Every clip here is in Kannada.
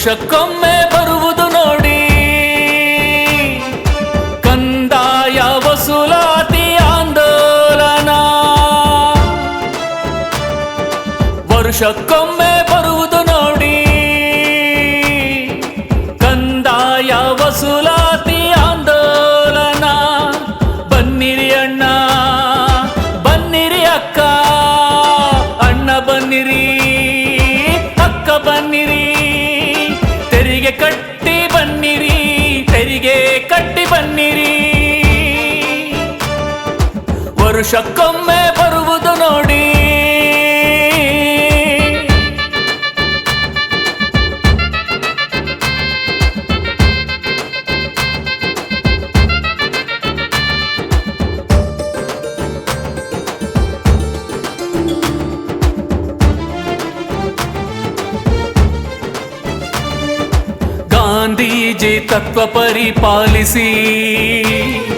ವರುಷಕ್ಕೊಮ್ಮೆ ಬರುವುದು ನೋಡಿ. ಕಂದಾಯ ವಸೂಲಾತಿ ಆಂದೋಲನ. ವರ್ಷಕ್ಕೊಮ್ಮೆ ಬರುವುದು ವರುಷಕ್ಕೊಮ್ಮೆ ಬರುವುದು ನೋಡಿ. ಗಾಂಧೀಜಿ ತತ್ವ ಪರಿಪಾಲಿಸಿ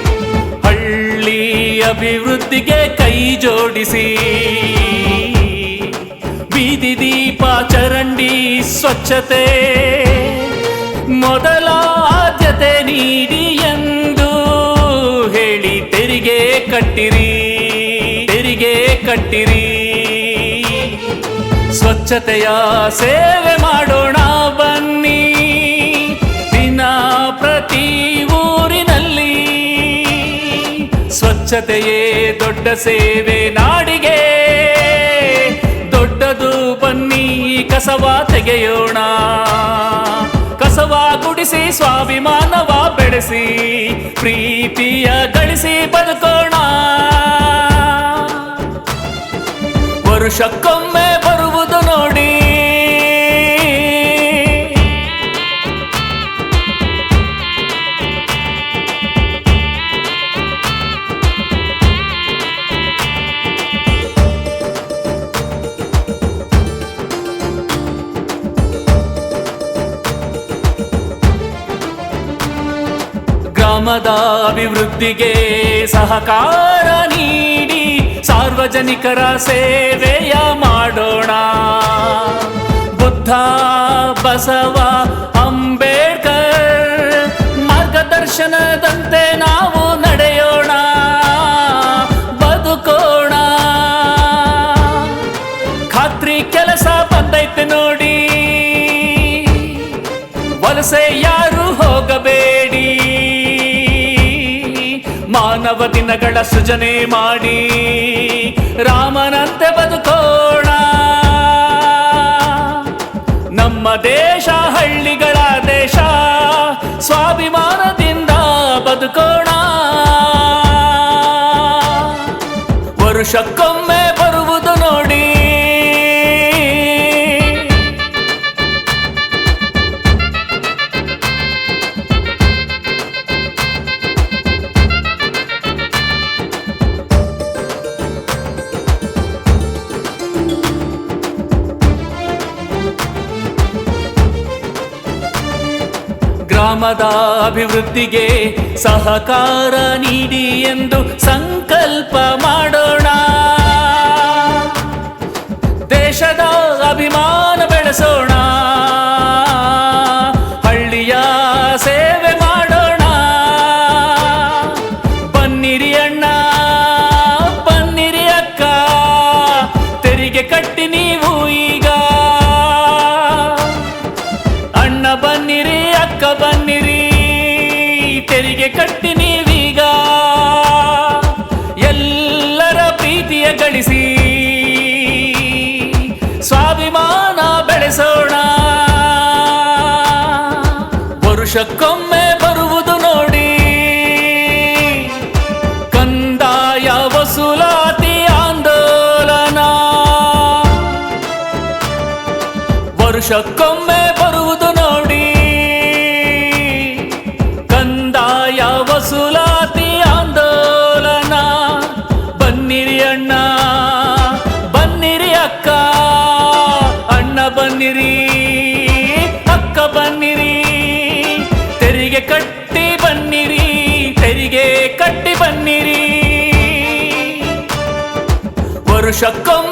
ಹಳ್ಳಿ ಅಭಿವೃದ್ಧಿಗೆ ಕೈ ಜೋಡಿಸಿ. ಬೀದಿ ದೀಪ ಚರಂಡಿ ಸ್ವಚ್ಛತೆ. ಮೊದಲ ಆದ್ಯತೆ ನೀಡಿ ಎಂದು ಹೇಳಿ ತೆರಿಗೆ ಕಟ್ಟಿರಿ ತೆರಿಗೆ ಕಟ್ಟಿರಿ. ಸ್ವಚ್ಛತೆಯ ಸೇವೆ ಮಾಡೋಣ ಬನ್ನಿ. ಸ್ವಚ್ಛತೆಯೇ ದೊಡ್ಡ ಸೇವೆ ನಾಡಿಗೆ. ದೊಡ್ಡದು ಬನ್ನಿ ಕಸವ ತೆಗೆಯೋಣ. ಕಸವ ಗುಡಿಸಿ ಸ್ವಾಭಿಮಾನವ ಬೆಳೆಸಿ, ಪ್ರೀತಿಯ ಗಳಿಸಿ ಬದುಕೋಣ. ವರುಷಕ್ಕೊಮ್ಮೆ ಬರುವುದು ನೋಡಿ ಗ್ರಾಮದ ಅಭಿವೃದ್ಧಿಗೆ ಸಹಕಾರ ನೀಡಿ ಸಾರ್ವಜನಿಕರ ಸೇವೆಯ ಮಾಡೋಣ. ಬುದ್ಧ, ಬಸವ, ಅಂಬೇಡ್ಕರ್ ಮಾರ್ಗದರ್ಶನದಂತೆ ನಾವು ನಡೆಯೋಣ. ಬದುಕೋಣ. ಖಾತ್ರಿ ಕೆಲಸ ಬಂದೈತೆ ನೋಡಿ. ವಲಸೆ ಯಾರು ಹೋಗಬೇಡಿ ಮಾನವ ದಿನಗಳ ಸೃಜನೆ ಮಾಡಿ ರಾಮನಂತೆ ಬದುಕೋಣ. ನಮ್ಮ ದೇಶ ಹಳ್ಳಿಗಳ ದೇಶ ಸ್ವಾಭಿಮಾನದಿಂದ ಬದುಕೋಣ. ವರುಷಕ್ಕೊಮ್ಮೆ ಗ್ರಾಮದ ಅಭಿವೃದ್ಧಿಗೆ ಸಹಕಾರ ನೀಡಿ ಎಂದು ಸಂಕಲ್ಪ ಮಾಡೋಣ ಗಳಿಸಿ ಸ್ವಾಭಿಮಾನ ಬೆಳೆಸೋಣ. ವರುಷಕ್ಕೊಮ್ಮೆ ಬರುವುದು ನೋಡಿ. ಕಂದಾಯ ವಸೂಲಾತಿ ಆಂದೋಲನ. ವರುಷಕ್ಕೊಮ್ಮೆ ಬರುವುದು ನೋಡಿ. ಕಂದಾಯ ವಸೂಲಾತಿ ಆಂದೋಲನ. ಬನ್ನಿರಿ ಅಣ್ಣ ಬನ್ನಿರಿ ತೆರಿಗೆ ಕಟ್ಟಿ ಬನ್ನಿರಿ ವರುಷಕ್ಕೊಮ್ಮೆ ಬರುವುದು ನೋಡಿ